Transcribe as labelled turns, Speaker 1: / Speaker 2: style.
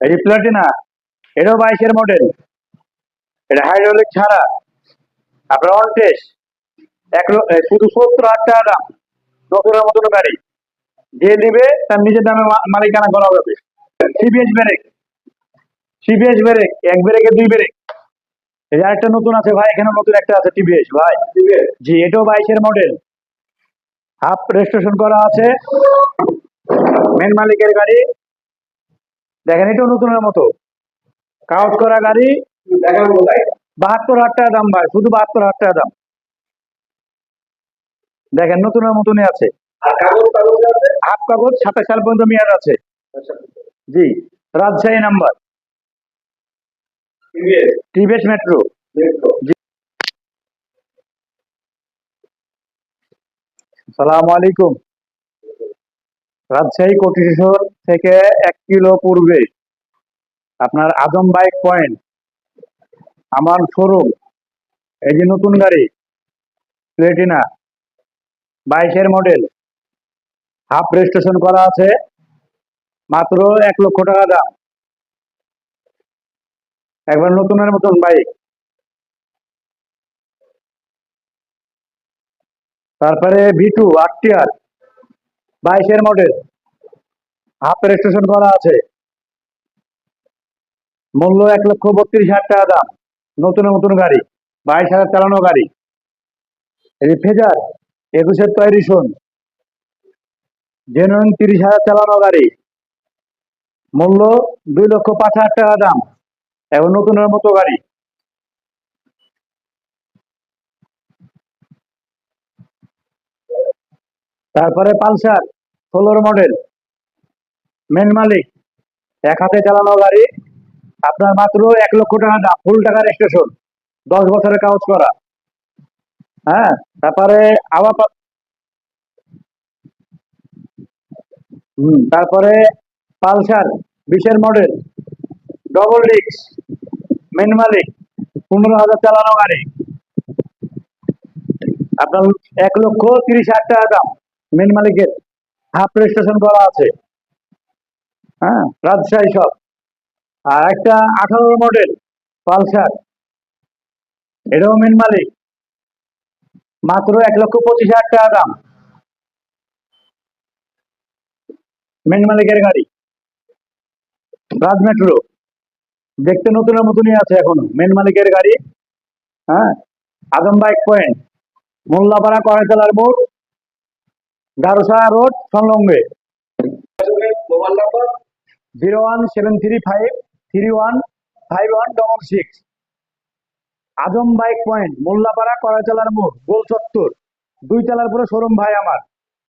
Speaker 1: এটি প্লাটিনা এটাও বাইশের মডেল এটা হাইড্রোলিক ছাড়া। আপনার অন টেস্ট এক শুধু সত্তর হাজার টাকা দাম নতুনের মতন গাড়ি। যে নিবে তার নিজের দামে মালিকানা করা হবে। সিবিএস ব্রেক সিবিএস ব্রেক এক ব্রেকে দুই ব্রেক এই আরেকটা নতুন আছে ভাই এখানে নতুন একটা আছে টিভিএস ভাই। জি এটাও বাইশের মডেল হাফ রেজিস্ট্রেশন করা আছে। মেন মালিকের গাড়ি। দেখেন এটাও নতুনের মতো। কাউট করা গাড়ি বাহাত্তর হাজার টাকা দাম ভাই শুধু বাহাত্তর হাজার টাকা দাম। দেখেন নতুনের মতনই আছে। হাফ কাগজ সাতাশ সাল পর্যন্ত মেয়াদ আছে। G Rajshahi number.
Speaker 2: TVS?
Speaker 1: Metro.
Speaker 2: দেখো
Speaker 1: সালাম আলাইকুম। রাজশাহী কোটিশ্বর থেকে এক কিলো পূর্বে আপনার আজম বাইক পয়েন্ট আমার শোরুম এই যে নতুন গাড়ি প্লেটিনা বাইশের মডেল হাফ রেজিস্ট্রেশন করা আছে, মাত্র এক লক্ষ টাকা দাম। একবার নতুনের মতন বাইক তারপরে ভিটু আরটিআর বাইশের মডেল হাফ স্টেশন করা আছে। মূল্য এক লক্ষ বত্রিশ হাজার টাকা দাম। নতুন নতুন গাড়ি, বাইশ হাজার চালানো গাড়ি। ফেজার, একুশের তৈরি শোন। জেনুইন তিরিশ হাজার চালানো গাড়ি। মূল্য দুই লক্ষ পাঁচ হাজার টাকা দাম। এবং নতুনের মতো গাড়ি। তারপরে পালসার, ষোলোর মডেল মেন মালিক, এক হাতে চালানো গাড়ি, আপনার মাত্র এক লক্ষ টাকা দাম, ফুল টাকার স্টেশন দশ বছরের কাগজ করা। হ্যাঁ তারপরে আবার হুম, তারপরে পালসার, বিশের মডেল ডবল ডিক্স মেন মালিক, পনেরো হাজার চালানো গাড়ি। আপনার এক লক্ষ তিরিশ হাজার টাকা দাম মেন মালিকের। হাফ রেজিস্ট্রেশন করা আছে। হ্যাঁ রাজশাহী সব। আর একটা আঠারো মডেল, পালসার। এটাও মেন মালিক। মাত্র এক লক্ষ পঁচিশ হাজার টাকা দাম। মেন মালিকের গাড়ি। রাজ মেট্রো দেখতে নতুনের মতনই আছে এখন। মেন মালিকের গাড়ি। হ্যাঁ আদম বাইক পয়েন্ট মোল্লাপাড়া কড়াইতলার মোড়। Garosa road সংলগ্নে।
Speaker 2: Mobile number
Speaker 1: zero one seven three five three one five one double six Azam bike point Mollapara, কড়াইতলার মোড় গোল চত্বর দুই তলার পরে শোরুম ভাই আমার।